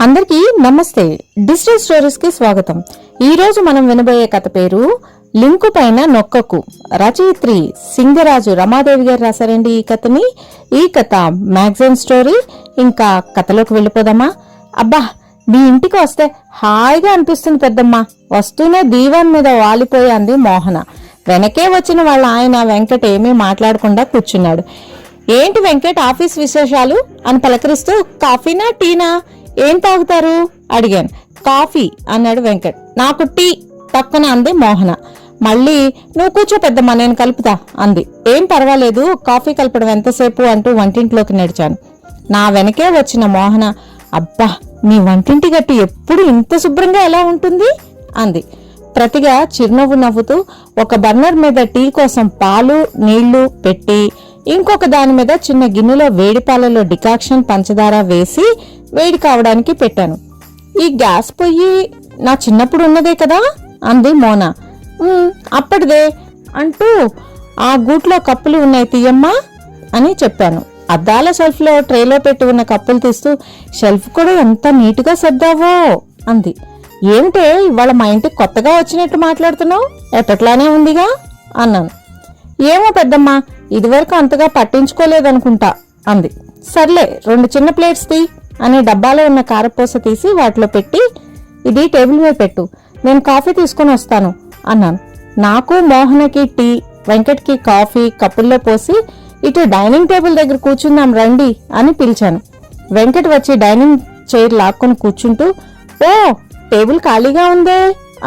అందరికీ నమస్తే. డిజిటల్ స్టోరీస్కి స్వాగతం. ఈ రోజు మనం వినబోయే కథ పేరు లింకు పైన నొక్కకు. రచయిత్రి సింగరాజు రమాదేవి గారు రాశారండి ఈ కథని. ఈ కథ మ్యాగజైన్ స్టోరీ. ఇంకా కథలోకి వెళ్ళిపోదామా? అబ్బా మీ ఇంటికి వస్తే హాయిగా అనిపిస్తుంది పెద్దమ్మ. వస్తూనే దీవాన్ మీద వాలిపోయి అంది మోహన. వెనకే వచ్చిన వాళ్ళ ఆయన వెంకట ఏమీ మాట్లాడకుండా కూర్చున్నాడు. ఏంటి వెంకట్ ఆఫీస్ విశేషాలు? అని పలకరిస్తూ కాఫీనా టీనా? ఏం తాగుతారు? అడిగాను. కాఫీ అన్నాడు వెంకట్. నాకు టీ పక్కన అంది మోహన. మళ్ళీ నువ్వు కూర్చో పెద్దమ్మా నేను కలుపుతా అంది. ఏం పర్వాలేదు కాఫీ కలపడం ఎంతసేపు అంటూ వంటింట్లోకి నడిచాను. నా వెనకే వచ్చిన మోహన అబ్బా మీ వంటింటి గట్టు ఎప్పుడు ఇంత శుభ్రంగా ఎలా ఉంటుంది? అంది. ప్రతిగా చిరునవ్వు నవ్వుతూ ఒక బర్నర్ మీద టీ కోసం పాలు నీళ్ళు పెట్టి ఇంకొక దాని మీద చిన్న గిన్నెలో వేడి పాలలో డికాక్షన్ పంచదార వేసి వేడి కావడానికి పెట్టాను. ఈ గ్యాస్ పొయ్యి నా చిన్నప్పుడు ఉన్నదే కదా? అంది మోనా. అప్పటిదే అంటూ ఆ గూట్లో కప్పులు ఉన్నాయి తీయమ్మా అని చెప్పాను. అద్దాల షెల్ఫ్లో ట్రేలో పెట్టి ఉన్న కప్పులు తీస్తూ షెల్ఫ్ కూడా ఎంత నీట్గా సర్దావో అంది. ఏమిటే ఇవాళ మా ఇంటికి కొత్తగా వచ్చినట్టు మాట్లాడుతున్నావు? ఎప్పట్లానే ఉందిగా అన్నాను. ఏమో పెద్దమ్మా ఇదివరకు అంతగా పట్టించుకోలేదనుకుంటా అంది. సర్లే రెండు చిన్న ప్లేట్స్ తీ అని డబ్బాలో ఉన్న కారపూస తీసి వాటిలో పెట్టి ఇది టేబుల్ మీద పెట్టు నేను కాఫీ తీసుకొని వస్తాను అన్నాను. నాకు మోహనకి టీ వెంకట్కి కాఫీ కప్పుల్లో పోసి ఇటు డైనింగ్ టేబుల్ దగ్గర కూర్చుందాం రండి అని పిలిచాను. వెంకట్ వచ్చి డైనింగ్ చైర్ లాక్కొని కూర్చుంటూ ఓ టేబుల్ ఖాళీగా ఉందే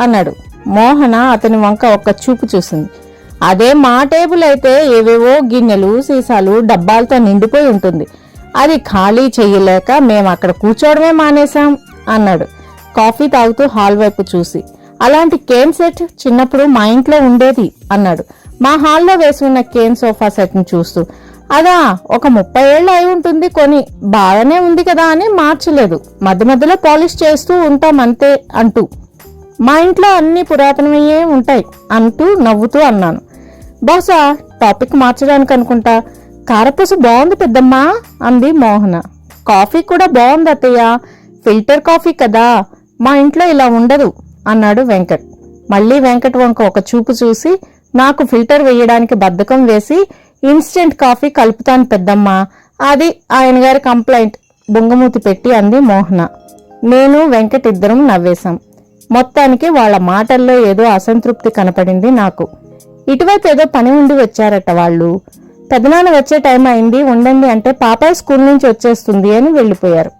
అన్నాడు. మోహన అతని వంక ఒక్క చూపు చూసింది. అదే మా టేబుల్ అయితే ఏవేవో గిన్నెలు సీసాలు డబ్బాలతో నిండిపోయి ఉంటుంది. అది ఖాళీ చేయలేక మేము అక్కడ కూర్చోవడమే మానేశాం అన్నాడు. కాఫీ తాగుతూ హాల్ వైపు చూసి. అలాంటి కేన్ సెట్ చిన్నప్పుడు మా ఇంట్లో ఉండేది అన్నాడు. మా హాల్లో వేసి ఉన్న కేన్ సోఫా సెట్ని చూస్తూ. అదా ఒక ముప్పై ఏళ్ళు అయి ఉంటుంది కొని బాగానే ఉంది కదా అని మార్చలేదు. మధ్య మధ్యలో పాలిష్ చేస్తూ ఉంటాం అంతే అంటూ. మా ఇంట్లో అన్ని పురాతనమయ్యే ఉంటాయి అంటూ నవ్వుతూ అన్నాను. బహుశా టాపిక్ మార్చడానికి అనుకుంటా కారపూస బాగుంది పెద్దమ్మా అంది మోహన. కాఫీ కూడా బాగుంది అత్తయ్య. ఫిల్టర్ కాఫీ కదా మా ఇంట్లో ఇలా ఉండదు అన్నాడు వెంకట్. మళ్ళీ వెంకట్ వంక ఒక చూపు చూసి నాకు ఫిల్టర్ వేయడానికి బద్ధకం వేసి ఇన్స్టెంట్ కాఫీ కలుపుతాను పెద్దమ్మా అది ఆయన గారి కంప్లైంట్ బొంగమూతి పెట్టి అంది మోహన. నేను వెంకట్ ఇద్దరం నవ్వేశాం. మొత్తానికి వాళ్ళ మాటల్లో ఏదో అసంతృప్తి కనపడింది నాకు. ఇటువైపు ఏదో పని ఉండి వచ్చారట వాళ్ళు. పెదనాన్న వచ్చే టైం అయింది ఉండండి అంటే పాపాయి స్కూల్ నుంచి వచ్చేస్తుంది అని వెళ్ళిపోయారు.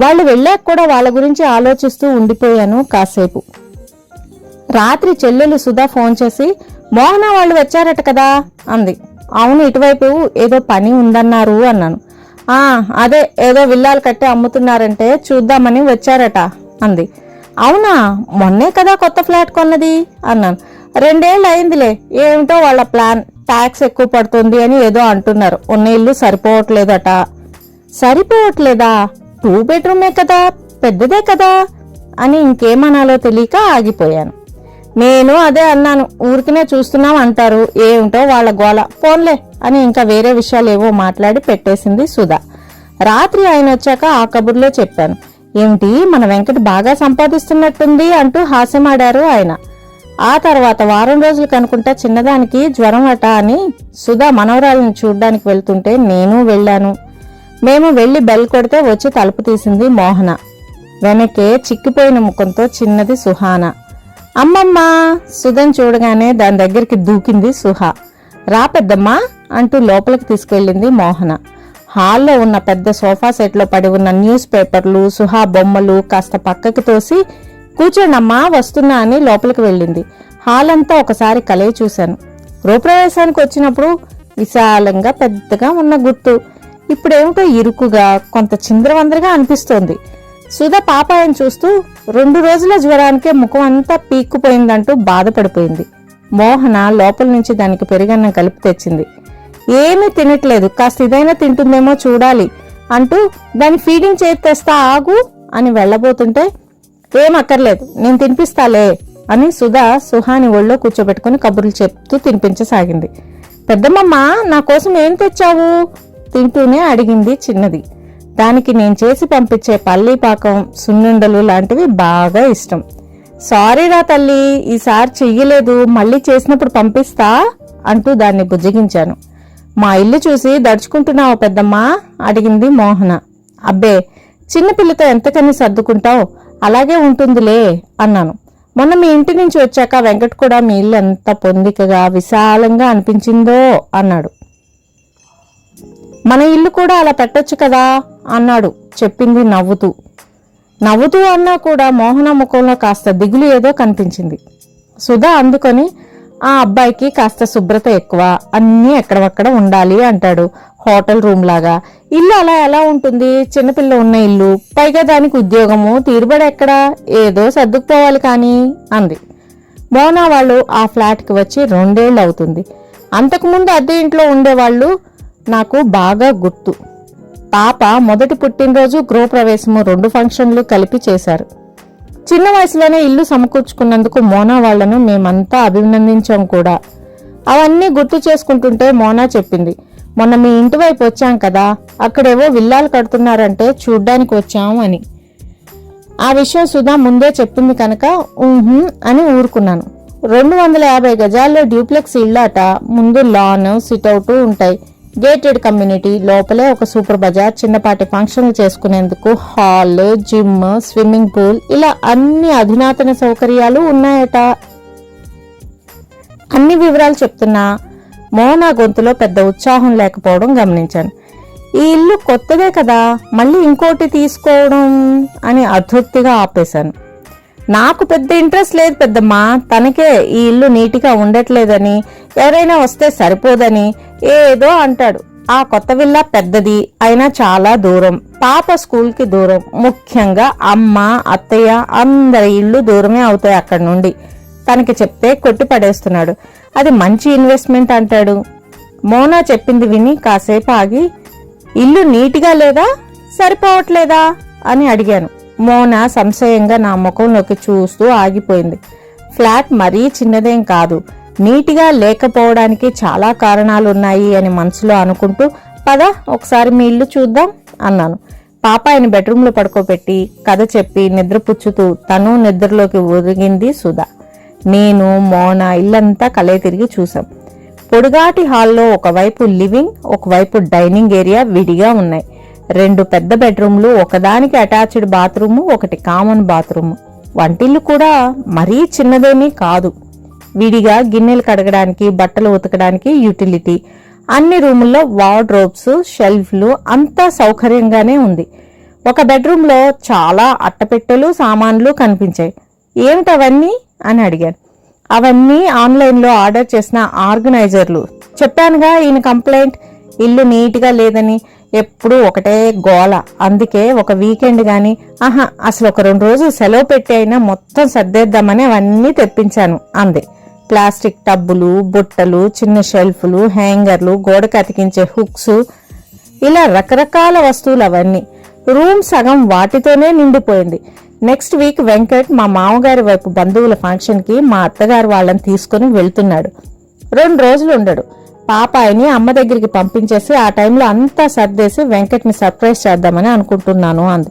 వాళ్ళు వెళ్ళాక కూడా వాళ్ళ గురించి ఆలోచిస్తూ ఉండిపోయాను కాసేపు. రాత్రి చెల్లెలు సుధా ఫోన్ చేసి మోహన వాళ్ళు వచ్చారట కదా అంది. అవును ఇటువైపు ఏదో పని ఉందన్నారు అన్నాను. ఆ అదే ఏదో విల్లాలు కట్టి అమ్ముతున్నారంటే చూద్దామని వచ్చారట అంది. అవునా మొన్నే కదా కొత్త ఫ్లాట్ కొన్నది అన్నాను. రెండేళ్ళు అయిందిలే ఏమిటో వాళ్ళ ప్లాన్. ట్యాక్స్ ఎక్కువ పడుతుంది అని ఏదో అంటున్నారు. ఉన్న ఇల్లు సరిపోవట్లేదట. సరిపోవట్లేదా? టూ బెడ్రూమే కదా పెద్దదే కదా అని ఇంకేమనాలో తెలియక ఆగిపోయాను. నేను అదే అన్నాను ఊరికినే చూస్తున్నాం అంటారు. ఏమిటో వాళ్ళ గోల. పోన్లే అని ఇంకా వేరే విషయాలు ఏవో మాట్లాడి పెట్టేసింది సుధా. రాత్రి ఆయన వచ్చాక ఆ కబుర్లో చెప్పాను. ఏమిటి మన వెంకట బాగా సంపాదిస్తున్నట్టుంది అంటూ హాస్యమాడారు ఆయన. ఆ తర్వాత వారం రోజులు కనుకుంటే చిన్నదానికి జ్వరం అట అని సుధా మనవరాలను చూడ్డానికి వెళ్తుంటే నేను వెళ్ళాను. మేము వెళ్ళి బెల్ కొడితే వచ్చి తలుపు తీసింది మోహన. వెనకే చిక్కిపోయిన ముఖంతో చిన్నది సుహాన. అమ్మమ్మ! సుధన్ చూడగానే దాని దగ్గరికి దూకింది సుహా. రా పెద్దమ్మా! అంటూ లోపలికి తీసుకెళ్ళింది మోహన. హాల్లో ఉన్న పెద్ద సోఫా సెట్లో పడి ఉన్న న్యూస్ పేపర్లు సుహా బొమ్మలు కాస్త పక్కకి తోసి కూర్చోండమ్మా వస్తున్నా అని లోపలికి వెళ్ళింది. హాల్ అంతా ఒకసారి కలయి చూశాను. గృహప్రవేశానికి వచ్చినప్పుడు విశాలంగా పెద్దగా ఉన్న గుర్తు ఇప్పుడేమిటో ఇరుకుగా కొంత చింద్రవందరగా అనిపిస్తోంది. సుధ పాపాయని చూస్తూ రెండు రోజుల జ్వరానికే ముఖం అంతా పీక్కుపోయిందంటూ బాధపడిపోయింది. మోహన లోపల నుంచి దానికి పెరుగన్నం కలిపి తెచ్చింది. ఏమీ తినట్లేదు కాస్త ఇదైనా తింటుందేమో చూడాలి అంటూ దాని ఫీడింగ్ చేతి తెస్తా ఆగు అని వెళ్ళబోతుంటే ఏం అక్కర్లేదు నేను తినిపిస్తాలే అని సుధా సుహాని ఒళ్ళో కూర్చోబెట్టుకుని కబుర్లు చెప్తూ తినిపించసాగింది. పెద్దమ్మమ్మ నా కోసం ఏం తెచ్చావు? తింటూనే అడిగింది చిన్నది. దానికి నేను చేసి పంపించే పల్లీ పాకం సున్నుండలు లాంటివి బాగా ఇష్టం. సారీరా తల్లి ఈసారి చెయ్యలేదు మళ్ళీ చేసినప్పుడు పంపిస్తా అంటూ దాన్ని బుజ్జగించాను. మా ఇల్లు చూసి దడుచుకుంటున్నావు పెద్దమ్మా అడిగింది మోహన. అబ్బే చిన్నపిల్లతో ఎంతకని సర్దుకుంటావు? అలాగే ఉంటుందిలే అన్నాను. మొన్న మీ ఇంటి నుంచి వచ్చాక వెంకట్ కూడా మీ ఇల్లు ఎంత పొందికగా విశాలంగా అనిపించిందో అన్నాడు. మన ఇల్లు కూడా అలా పెట్టొచ్చు కదా అన్నాడు చెప్పింది నవ్వుతూ. నవ్వుతూ అన్నా కూడా మోహన ముఖంలో కాస్త దిగులు ఏదో కనిపించింది. సుధా అందుకొని ఆ అబ్బాయికి కాస్త శుభ్రత ఎక్కువ అన్నీ ఎక్కడవక్కడ ఉండాలి అంటాడు. హోటల్ రూమ్ లాగా. ఇల్లు అలా ఎలా ఉంటుంది? చిన్నపిల్ల ఉన్న ఇల్లు. పైగా దానికి ఉద్యోగము. తీరుబడి ఎక్కడా? ఏదో సర్దుకుపోవాలి కానీ అంది. మోనా వాళ్ళు ఆ ఫ్లాట్కి వచ్చి రెండేళ్ళు అవుతుంది. అంతకుముందు అద్దె ఇంట్లో ఉండేవాళ్ళు నాకు బాగా గుర్తు. పాప మొదటి పుట్టినరోజు గృహప్రవేశము రెండు ఫంక్షన్లు కలిపి చేశారు. చిన్న వయసులోనే ఇల్లు సమకూర్చుకున్నందుకు మోనా వాళ్ళను మేమంతా అభినందించాం కూడా. అవన్నీ గుర్తు చేసుకుంటుంటే మోనా చెప్పింది. మొన్న మీ ఇంటి వైపు వచ్చాం కదా అక్కడేవో విల్లాలు కడుతున్నారంటే చూడ్డానికి వచ్చాము అని. ఆ విషయం సుధా ముందే చెప్పింది కనుక ఊహు అని ఊరుకున్నాను. రెండు వందల యాభై గజాల్లో డ్యూప్లెక్స్ ఇళ్ళాట ముందు లాన్ సిట్అవుట్ ఉంటాయి. గేటెడ్ కమ్యూనిటీ లోపలే ఒక సూపర్ బజార్ చిన్నపాటి ఫంక్షన్లు చేసుకునేందుకు హాల్ జిమ్ స్విమ్మింగ్ పూల్ ఇలా అన్ని అధునాతన సౌకర్యాలు ఉన్నాయట. అన్ని వివరాలు చెప్తున్నా మోనా గొంతులో పెద్ద ఉత్సాహం లేకపోవడం గమనించాను. ఈ ఇల్లు కొత్తదే కదా మళ్ళీ ఇంకోటి తీసుకోవడం అని అతృప్తిగా ఆపేశాను. నాకు పెద్ద ఇంట్రెస్ట్ లేదు పెద్దమ్మా తనకే ఈ ఇల్లు నీటిగా ఉండట్లేదని ఎవరైనా వస్తే సరిపోదని ఏదో అంటాడు. ఆ కొత్త విల్లా పెద్దది అయినా చాలా దూరం. పాప స్కూల్కి దూరం. ముఖ్యంగా అమ్మ అత్తయ్య అందరి ఇల్లు దూరమే అవుతాయి అక్కడి నుండి. తనకి చెప్తే కొట్టి పడేస్తున్నాడు అది మంచి ఇన్వెస్ట్మెంట్ అంటాడు. మోనా చెప్పింది విని కాసేపు ఆగి ఇల్లు నీటిగా లేదా? సరిపోవట్లేదా? అని అడిగాను. మోనా సంశయంగా నా ముఖంలోకి చూస్తూ ఆగిపోయింది. ఫ్లాట్ మరీ చిన్నదేం కాదు. నీటిగా లేకపోవడానికి చాలా కారణాలున్నాయి అని మనసులో అనుకుంటూ పద ఒకసారి మీ ఇల్లు చూద్దాం అన్నాను. పాప ఆయన బెడ్రూమ్లో పడుకోబెట్టి కథ చెప్పి నిద్రపుచ్చుతూ తను నిద్రలోకి ఒరిగింది సుధా. నేను మోన ఇల్లంతా కలే తిరిగి చూసాం పొడుగాటి హాల్లో ఒకవైపు లివింగ్ ఒకవైపు డైనింగ్ ఏరియా విడిగా ఉన్నాయి. రెండు పెద్ద బెడ్రూమ్లు ఒకదానికి అటాచ్డ్ బాత్రూము ఒకటి కామన్ బాత్రూమ్. వంటిల్లు కూడా మరీ చిన్నదేమీ కాదు. విడిగా గిన్నెలు కడగడానికి బట్టలు ఉతకడానికి యూటిలిటీ. అన్ని రూముల్లో వార్డ్రోబ్స్ షెల్ఫ్లు అంతా సౌకర్యంగానే ఉంది. ఒక బెడ్రూమ్లో చాలా అట్టపెట్టెలు సామాన్లు కనిపించాయి. ఏమిటవన్నీ? అని అడిగాను అవన్నీ ఆన్లైన్లో ఆర్డర్ చేసిన ఆర్గనైజర్లు. చెప్పానుగా ఈయన కంప్లైంట్. ఇల్లు నీట్గా లేదని. ఎప్పుడూ ఒకటే గోల. అందుకే ఒక వీకెండ్ కానీ ఆహా అసలు ఒక రెండు రోజులు సెలవు పెట్టి అయినా మొత్తం సర్దేద్దామని అవన్నీ తెప్పించాను అంది. ప్లాస్టిక్ టబ్బులు బుట్టలు చిన్న షెల్ఫ్లు హ్యాంగర్లు గోడకు అతికించే హుక్స్. ఇలా రకరకాల వస్తువులు అవన్నీ. రూమ్ సగం వాటితోనే నిండిపోయింది. నెక్స్ట్ వీక్ వెంకట్ మా మామగారి వైపు బంధువుల ఫంక్షన్కి మా అత్తగారు వాళ్ళని తీసుకుని వెళ్తున్నాడు. రెండు రోజులు ఉండడు. పాపాయిని అమ్మ దగ్గరికి పంపించేసి ఆ టైంలో అంతా సర్దేసి వెంకట్ని సర్ప్రైజ్ చేద్దామని అనుకుంటున్నాను అంది.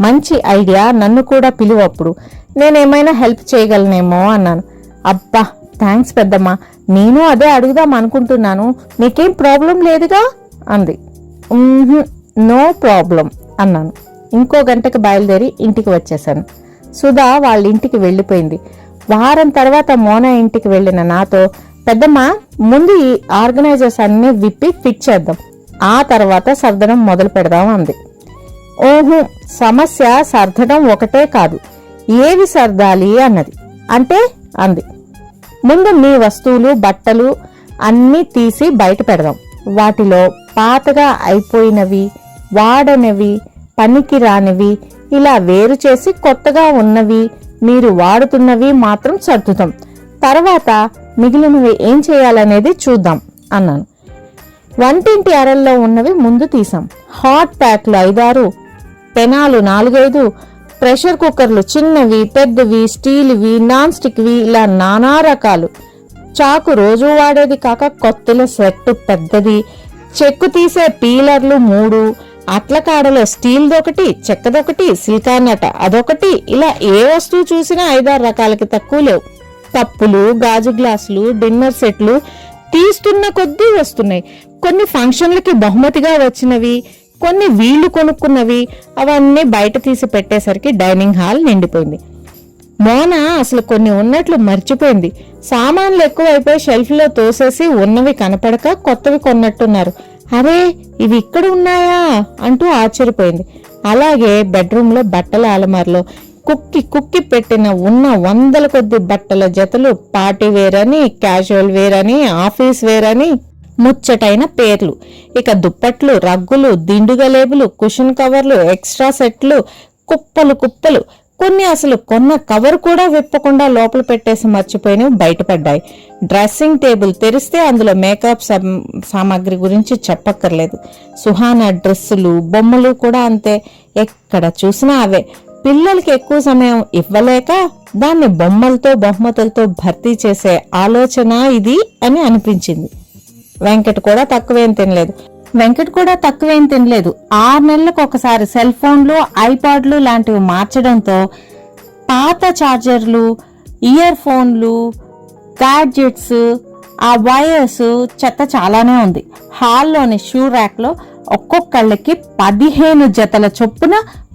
మంచి ఐడియా నన్ను కూడా పిలువప్పుడు నేనేమైనా హెల్ప్ చేయగలనేమో అన్నాను. అబ్బా థ్యాంక్స్ పెద్దమ్మా. నేను అదే అడుగుదాం అనుకుంటున్నాను. నీకేం ప్రాబ్లం లేదుగా? అంది. నో ప్రాబ్లం అన్నాను. ఇంకో గంటకు బయలుదేరి ఇంటికి వచ్చేశాను. సుధా వాళ్ళ ఇంటికి వెళ్ళిపోయింది. వారం తర్వాత మోనా ఇంటికి వెళ్ళిన నాతో పెద్దమ్మ ముందు ఈ ఆర్గనైజర్స్ అన్ని విప్పి ఫిట్ చేద్దాం. ఆ తర్వాత సర్దడం మొదలు పెడదాం అంది. ఓహో సమస్య సర్దడం ఒకటే కాదు ఏవి సర్దాలి అన్నది. అంటే? అంది. ముందు మీ వస్తువులు బట్టలు అన్నీ తీసి బయట పెడదాం. వాటిలో పాతగా అయిపోయినవి వాడనవి పనికి రానివి ఇలా వేరు చేసి కొత్తగా ఉన్నవి మీరు వాడుతున్నవి మాత్రం సర్దుతాం. తర్వాత మిగిలినవి ఏం చేయాలనేది చూద్దాం అన్నాను. వంటింటి అరల్లో ఉన్నవి ముందు తీసాం. హాట్ ప్యాక్లు ఐదారు పెనాలు నాలుగైదు ప్రెషర్ కుక్కర్లు చిన్నవి పెద్దవి స్టీల్వి నాన్ స్టిక్వి ఇలా నానా రకాలు. చాకు రోజు వాడేది కాక కొత్తల సెట్ పెద్దది చెక్కు తీసే పీలర్లు మూడు అట్ల కాడలో స్టీల్దొకటి చెక్కదొకటి సిల్కానట అదొకటి ఇలా ఏ వస్తువు చూసినా ఐదారు రకాలకి తక్కువ లేవు. కప్పులు గాజు గ్లాసులు డిన్నర్ సెట్లు తీస్తున్న కొద్దీ వస్తున్నాయి. కొన్ని ఫంక్షన్లకి బహుమతిగా వచ్చినవి కొన్ని వీళ్ళు కొనుక్కున్నవి అవన్నీ బయట తీసి పెట్టేసరికి డైనింగ్ హాల్ నిండిపోయింది. మోన అసలు కొన్ని ఉన్నట్లు మర్చిపోయింది. సామాన్లు ఎక్కువైపోయి షెల్ఫ్లో తోసేసి ఉన్నవి కనపడక కొత్తవి కొన్నట్టున్నారు. అరే ఇవి ఇక్కడ ఉన్నాయా? అంటూ ఆశ్చర్యపోయింది. అలాగే బెడ్రూమ్లో బట్టల అలమార్లో కుక్కి కుక్కి పెట్టిన ఉన్న వందల కొద్ది బట్టల జతలు పార్టీ వేర్ అని క్యాజువల్ వేర్ అని ఆఫీస్ వేర్ అని ముచ్చటైన పేర్లు. ఇక దుప్పట్లు రగ్గులు దిండుగలేబులు కుషన్ కవర్లు ఎక్స్ట్రా సెట్లు కుప్పలు కుప్పలు కొన్ని అసలు కొన్న కవర్ కూడా విప్పకుండా లోపల పెట్టేసి మర్చిపోయినవి బయటపడ్డాయి. డ్రెస్సింగ్ టేబుల్ తెరిస్తే అందులో మేకప్ సామాగ్రి గురించి చెప్పక్కర్లేదు. సుహానా డ్రెస్సులు బొమ్మలు కూడా అంతే. ఎక్కడ చూసినా అవే. పిల్లలకి ఎక్కువ సమయం ఇవ్వలేక దాన్ని బొమ్మలతో బహుమతులతో భర్తీ చేసే ఆలోచన ఇది అని అనిపించింది. వెంకట్ కూడా తక్కువేం తినలేదు. వెంకట్ కూడా తక్కువేం తినలేదు. ఆరు నెలలకు ఒకసారి సెల్ ఫోన్లు ఐపాడ్లు లాంటివి మార్చడంతో పాత చార్జర్లు ఇయర్ ఫోన్లు గాడ్జెట్స్ ఆ వైర్స్ చెత్త చాలానే ఉంది. హాల్లోని షూ ర్యాక్లో ఒక్కొక్కళ్ళకి పదిహేను జతల చొప్పున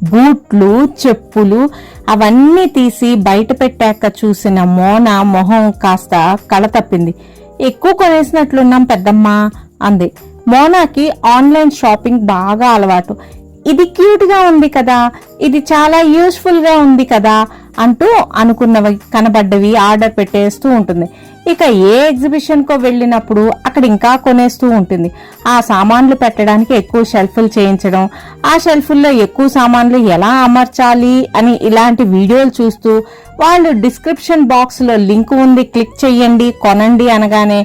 బూట్లు చెప్పులు అవన్నీ తీసి బయట పెట్టాక చూసిన మోన మొహం కాస్త కళ తప్పింది. ఎక్కువ కొనేసినట్లున్నాం పెద్దమ్మా అంది. మోనాకి ఆన్లైన్ షాపింగ్ బాగా అలవాటు. ఇది క్యూట్గా ఉంది కదా ఇది చాలా యూస్ఫుల్గా ఉంది కదా అంటూ అనుకున్నవి కనబడ్డవి ఆర్డర్ పెట్టేస్తూ ఉంటుంది. ఇక ఏ ఎగ్జిబిషన్కో వెళ్ళినప్పుడు అక్కడ ఇంకా కొనేస్తూ ఉంటుంది. ఆ సామాన్లు పెట్టడానికి ఎక్కువ షెల్ఫ్లు చేయించడం ఆ షెల్ఫుల్లో ఎక్కువ సామాన్లు ఎలా అమర్చాలి అని ఇలాంటి వీడియోలు చూస్తూ వాళ్ళు డిస్క్రిప్షన్ బాక్స్లో లింక్ ఉంది క్లిక్ చేయండి కొనండి అనగానే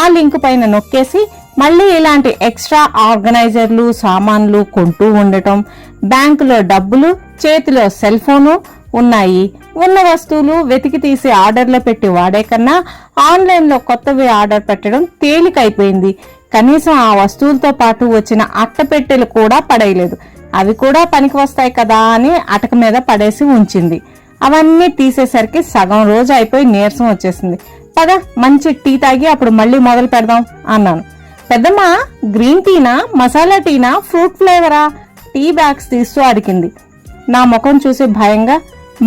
ఆ లింక్ పైన నొక్కేసి మళ్ళీ ఇలాంటి ఎక్స్ట్రా ఆర్గనైజర్లు సామాన్లు కొంటూ ఉండటం బ్యాంకులో డబ్బులు చేతిలో సెల్ ఫోను ఉన్నాయి. ఉన్న వస్తువులు వెతికి తీసి ఆర్డర్లో పెట్టి వాడే కన్నా ఆన్లైన్లో కొత్తవి ఆర్డర్ పెట్టడం తేలికైపోయింది. కనీసం ఆ వస్తువులతో పాటు వచ్చిన అట్టపెట్టెలు కూడా పడేయలేదు. అవి కూడా పనికి వస్తాయి కదా అని అటక మీద పడేసి ఉంచింది. అవన్నీ తీసేసరికి సగం రోజు అయిపోయి నీరసం వచ్చేసింది. పద మంచి టీ తాగి అప్పుడు మళ్ళీ మొదలు పెడదాం అన్నాను. పెద్దమ్మ గ్రీన్ టీనా మసాలా టీనా ఫ్రూట్ ఫ్లేవరా టీ బ్యాగ్స్ తీస్తూ అడిగింది నా ముఖం చూసి భయంగా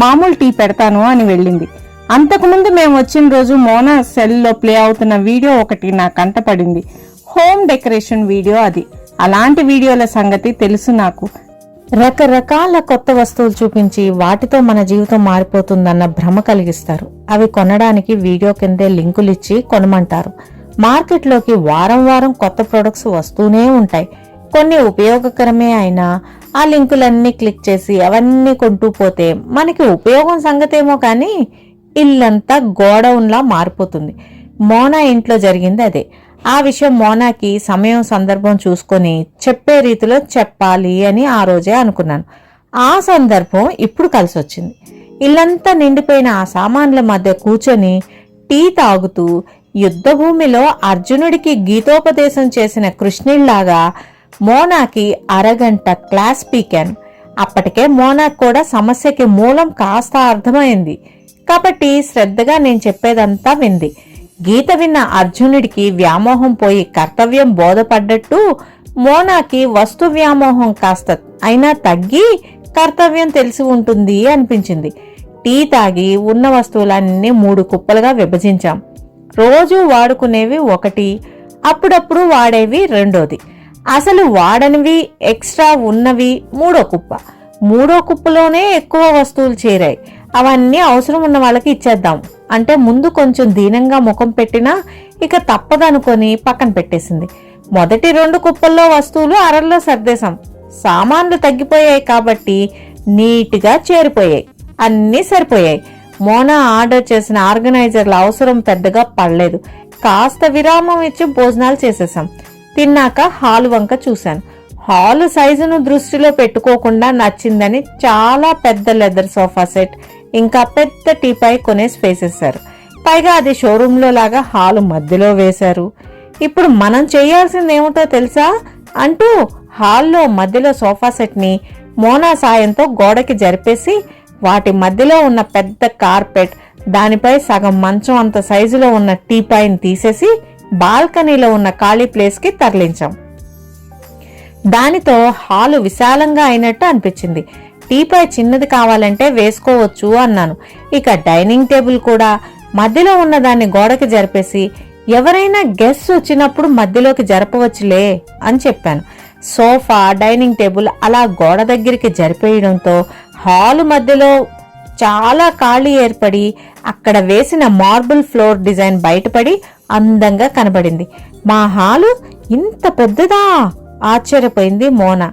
మామూలు టీ పెడతాను అని వెళ్ళింది. అంతకుముందు మేము వచ్చిన రోజు మోనా సెల్లో ప్లే అవుతున్న వీడియో ఒకటి నా కంటపడింది హోమ్ డెకరేషన్ వీడియో అది. అలాంటి వీడియోల సంగతి తెలుసు నాకు. రకరకాల కొత్త వస్తువులు చూపించి వాటితో మన జీవితం మారిపోతుందన్న భ్రమ కలిగిస్తారు. అవి కొనడానికి వీడియో కిందే లింకులు ఇచ్చి కొనమంటారు. మార్కెట్లోకి వారం వారం కొత్త ప్రొడక్ట్స్ వస్తూనే ఉంటాయి. కొన్ని ఉపయోగకరమే అయినా ఆ లింకులన్నీ క్లిక్ చేసి అవన్నీ కొంటూ పోతే మనకి ఉపయోగం సంగతేమో కానీ ఇల్లంతా గోడౌన్లా మారిపోతుంది. మోనా ఇంట్లో జరిగింది అదే. ఆ విషయం మోనాకి సమయం సందర్భం చూసుకొని చెప్పే రీతిలో చెప్పాలి అని ఆ రోజే అనుకున్నాను. ఆ సందర్భం ఇప్పుడు కలిసి వచ్చింది ఇల్లంతా నిండిపోయిన ఆ సామాన్ల మధ్య కూర్చొని టీ తాగుతూ యుద్ధభూమిలో అర్జునుడికి గీతోపదేశం చేసిన కృష్ణుళ్ళాగా మోనాకి అరగంట క్లాస్ పీకాను. అప్పటికే మోనాకు కూడా సమస్యకి మూలం కాస్త అర్థమైంది. కాబట్టి శ్రద్ధగా నేను చెప్పేదంతా వింది. గీత విన్న అర్జునుడికి వ్యామోహం పోయి కర్తవ్యం బోధపడ్డట్టు మోనాకి వస్తు వ్యామోహం కాస్త అయినా తగ్గి కర్తవ్యం తెలిసి ఉంటుంది అనిపించింది. టీ తాగి ఉన్న వస్తువులన్నీ మూడు కుప్పలుగా విభజించాం. రోజు వాడుకునేవి ఒకటి అప్పుడప్పుడు వాడేవి రెండోది. అసలు వాడనివి ఎక్స్ట్రా ఉన్నవి మూడో కుప్ప. మూడో కుప్పలోనే ఎక్కువ వస్తువులు చేరాయి. అవన్నీ అవసరం ఉన్న వాళ్ళకి ఇచ్చేద్దాం. అంటే ముందు కొంచెం దీనంగా ముఖం పెట్టినా ఇక తప్పదనుకొని పక్కన పెట్టేసింది. మొదటి రెండు కుప్పల్లో వస్తువులు అరల్లో సర్దేశాం. సామాన్లు తగ్గిపోయాయి కాబట్టి నీట్గా చేరిపోయాయి. అన్నీ సరిపోయాయి. మోనా ఆర్డర్ చేసిన ఆర్గనైజర్ల అవసరం పెద్దగా పడలేదు. కాస్త విరామం ఇచ్చి భోజనాలు చేసేసాం తిన్నాక హాలు వంక చూశాను. హాలు సైజును దృష్టిలో పెట్టుకోకుండా నచ్చిందని చాలా పెద్ద లెదర్ సోఫా సెట్ ఇంకా పెద్ద టీపై కొనేసి వేసేశారు పైగా అది షోరూంలో లాగా హాలు మధ్యలో వేశారు. ఇప్పుడు మనం చేయాల్సింది ఏమిటో తెలుసా? అంటూ హాల్లో మధ్యలో సోఫా సెట్ని మోనా సాయంతో గోడకి జరిపేసి వాటి మధ్యలో ఉన్న పెద్ద కార్పెట్ దానిపై సగం మంచం అంత సైజులో ఉన్న టీపాయిని తీసేసి బాల్కనీలో ఉన్న ఖాళీ ప్లేస్కి తరలించాం. దానితో హాలు విశాలంగా అయినట్టు అనిపించింది. టీపాయ్ చిన్నది కావాలంటే వేసుకోవచ్చు అన్నాను. ఇక డైనింగ్ టేబుల్ కూడా మధ్యలో ఉన్న దాన్ని గోడకి జరిపేసి ఎవరైనా గెస్ట్ వచ్చినప్పుడు మధ్యలోకి జరపవచ్చులే అని చెప్పాను. సోఫా డైనింగ్ టేబుల్ అలా గోడ దగ్గరికి జరిపేయడంతో హాలు మధ్యలో చాలా ఖాళీ ఏర్పడి అక్కడ వేసిన మార్బుల్ ఫ్లోర్ డిజైన్ బయటపడి అందంగా కనబడింది. మా హాలు ఇంత పెద్దదా? ఆశ్చర్యపోయింది మోనా.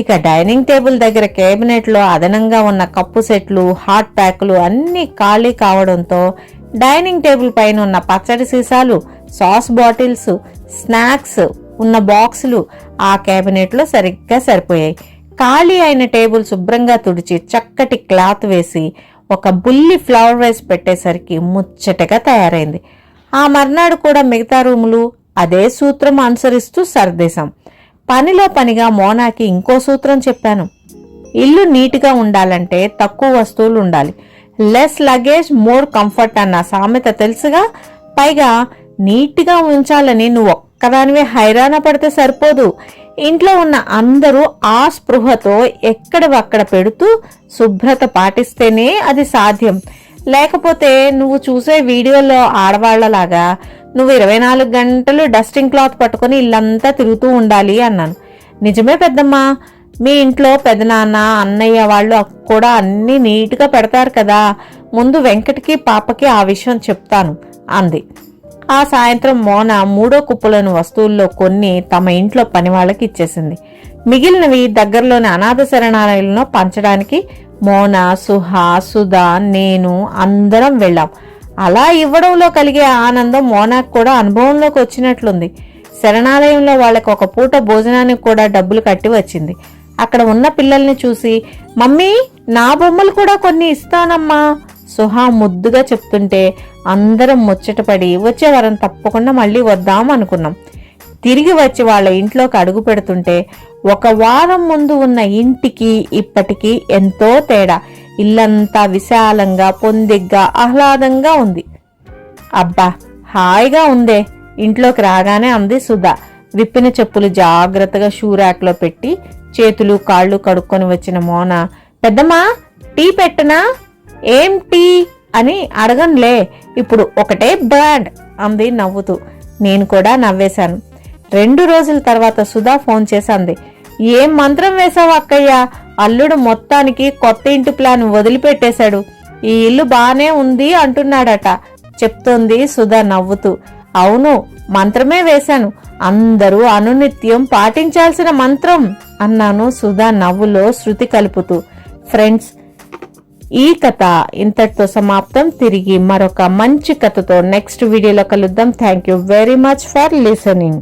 ఇక డైనింగ్ టేబుల్ దగ్గర కేబినెట్లో అదనంగా ఉన్న కప్పు సెట్లు హాట్ ప్యాకులు అన్నీ ఖాళీ కావడంతో డైనింగ్ టేబుల్ పైన ఉన్న పచ్చడి సీసాలు సాస్ బాటిల్స్ స్నాక్స్ ఉన్న బాక్సులు ఆ కేబినెట్లో సరిగ్గా సరిపోయాయి. ఖాళీ అయిన టేబుల్ శుభ్రంగా తుడిచి చక్కటి క్లాత్ వేసి ఒక బుల్లి ఫ్లవర్ వేస్ పెట్టేసరికి ముచ్చటగా తయారైంది. ఆ మర్నాడు కూడా మిగతా రూములు అదే సూత్రం అనుసరిస్తూ సర్దేశాం. పనిలో పనిగా మోనాకి ఇంకో సూత్రం చెప్పాను. ఇల్లు నీట్గా ఉండాలంటే తక్కువ వస్తువులు ఉండాలి. లెస్ లగేజ్ మోర్ కంఫర్ట్ అన్న సామెత తెలుసుగా పైగా నీట్గా ఉంచాలని నువ్వు ఒక్కదానివే హైరాణ పడితే సరిపోదు. ఇంట్లో ఉన్న అందరూ ఆ స్పృహతో ఎక్కడవక్కడ పెడుతూ శుభ్రత పాటిస్తేనే అది సాధ్యం. లేకపోతే నువ్వు చూసే వీడియోలో ఆడవాళ్ళలాగా నువ్వు ఇరవై నాలుగు గంటలు డస్టింగ్ క్లాత్ పట్టుకొని ఇల్లంతా తిరుగుతూ ఉండాలి అన్నాను. నిజమే పెద్దమ్మా మీ ఇంట్లో పెదనాన్న అన్నయ్య వాళ్ళు కూడా అన్నీ నీట్గా పెడతారు కదా ముందు వెంకటకి పాపకి ఆ విషయం చెప్తాను అంది. ఆ సాయంత్రం మోన మూడో కుప్పలోని వస్తువుల్లో కొన్ని తమ ఇంట్లో పని వాళ్ళకి ఇచ్చేసింది. మిగిలినవి దగ్గరలోని అనాథ శరణాలయంలో పంచడానికి మోన సుహా సుధా నేను అందరం వెళ్ళాం. అలా ఇవ్వడంలో కలిగే ఆనందం మోనాకు కూడా అనుభవంలోకి వచ్చినట్లుంది. శరణాలయంలో వాళ్ళకి ఒక పూట భోజనానికి కూడా డబ్బులు కట్టి వచ్చింది. అక్కడ ఉన్న పిల్లల్ని చూసి మమ్మీ నా బొమ్మలు కూడా కొన్ని ఇస్తానమ్మా. సుహా ముద్దుగా చెప్తుంటే అందరం ముచ్చటపడి వచ్చే వారం తప్పకుండా మళ్ళీ వద్దాం అనుకున్నాం. తిరిగి వచ్చి వాళ్ళ ఇంట్లోకి అడుగు పెడుతుంటే ఒక వారం ముందు ఉన్న ఇంటికి ఇప్పటికీ ఎంతో తేడా. ఇల్లంతా విశాలంగా పొందిగ్గా ఆహ్లాదంగా ఉంది. అబ్బా హాయిగా ఉందే. ఇంట్లోకి రాగానే అంది సుధా. విప్పిన చెప్పులు జాగ్రత్తగా షూ ర్యాక్లో పెట్టి చేతులు కాళ్ళు కడుక్కొని వచ్చిన మోన పెద్దమ్మా టీ పెట్టనా? ఏంటి అని అడగనులే. ఇప్పుడు ఒకటే బ్రాండ్ అంది నవ్వుతూ. నేను కూడా నవ్వేశాను. రెండు రోజుల తర్వాత సుధా ఫోన్ చేసింది ఏం మంత్రం వేశావు అక్కయ్య? అల్లుడు మొత్తానికి కొత్త ఇంటి ప్లాన్ వదిలిపెట్టేశాడు. ఈ ఇల్లు బానే ఉంది అంటున్నాడట చెప్తోంది సుధా నవ్వుతూ. అవును మంత్రమే వేశాను. అందరూ అనునిత్యం పాటించాల్సిన మంత్రం అన్నాను సుధా నవ్వులో శృతి కలుపుతూ. ఫ్రెండ్స్ ఈ కథ ఇంతటితో సమాప్తం. తిరిగి మరొక మంచి కథతో నెక్స్ట్ వీడియోలో కలుద్దాం. Thank you very much for listening